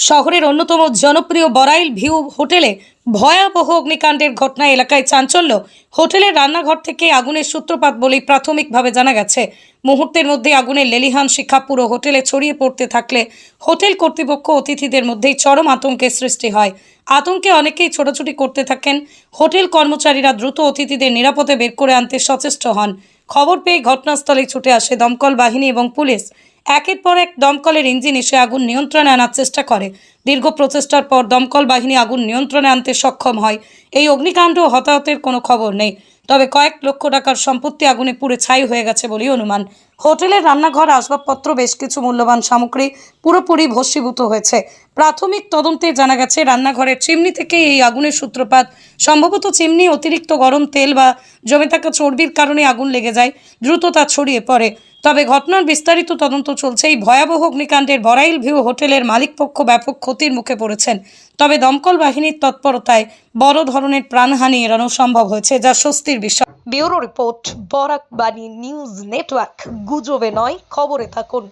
শহরের অন্যতম জনপ্রিয় বরাইল ভিউ হোটেলে ভয়াবহ অগ্নিকাণ্ডের ঘটনা এলাকায় চাঞ্চল্য। হোটেলের রান্নাঘর থেকে আগুনের সূত্রপাত বলেই প্রাথমিকভাবে জানা গেছে। মুহূর্তের মধ্যে আগুনের লেলিহান শিক্ষা পুরো হোটেলে ছড়িয়ে পড়তে থাকলে হোটেল কর্তৃপক্ষ অতিথিদের মধ্যেই চরম আতঙ্কের সৃষ্টি হয়। আতঙ্কে অনেকেই ছোটাছুটি করতে থাকেন। হোটেল কর্মচারীরা দ্রুত অতিথিদের নিরাপদে বের করে আনতে সচেষ্ট হন। খবর পেয়ে ঘটনাস্থলে ছুটে আসে দমকল বাহিনী এবং পুলিশ। একের পর এক দমকলের ইঞ্জিন এসে আগুন নিয়ন্ত্রণে আনার চেষ্টা করে। দীর্ঘ প্রচেষ্টার পর দমকল বাহিনী আগুন নিয়ন্ত্রণে আনতে সক্ষম হয়। এই অগ্নিকাণ্ড হতাহতের কোনো খবর নেই। তবে কয়েক লক্ষ টাকার সম্পত্তি আগুনে পুড়ে ছাই হয়ে গেছে বলেই অনুমান। হোটেলের রান্নাঘর, আসবাবপত্র, বেশ কিছু মূল্যবান সামগ্রী পুরোপুরি ভস্মীভূত হয়েছে। প্রাথমিক তদন্তে জানা গেছে, রান্নাঘরের চিমনি থেকে এই আগুনের সূত্রপাত। সম্ভবত চিমনি অতিরিক্ত গরম তেল বা জমে থাকা চর্বির কারণে আগুন লেগে যায়, দ্রুত তা ছড়িয়ে পড়ে। তবে ঘটনার বিস্তারিত তদন্ত চলছে। এই ভয়াবহ অগ্নিকাণ্ডের বরাইল ভিউ হোটেলের মালিকপক্ষ ব্যাপক ক্ষতির মুখে পড়েছেন। তবে দমকল বাহিনীর তৎপরতায় বড় ধরনের প্রাণহানি এড়ানো সম্ভব হয়েছে, যা স্বস্তির বিষয়। ব্যুরো রিপোর্ট বরাক বাণী নিউজ নেটওয়ার্ক। গুজবে নয়, খবরে থাকুন।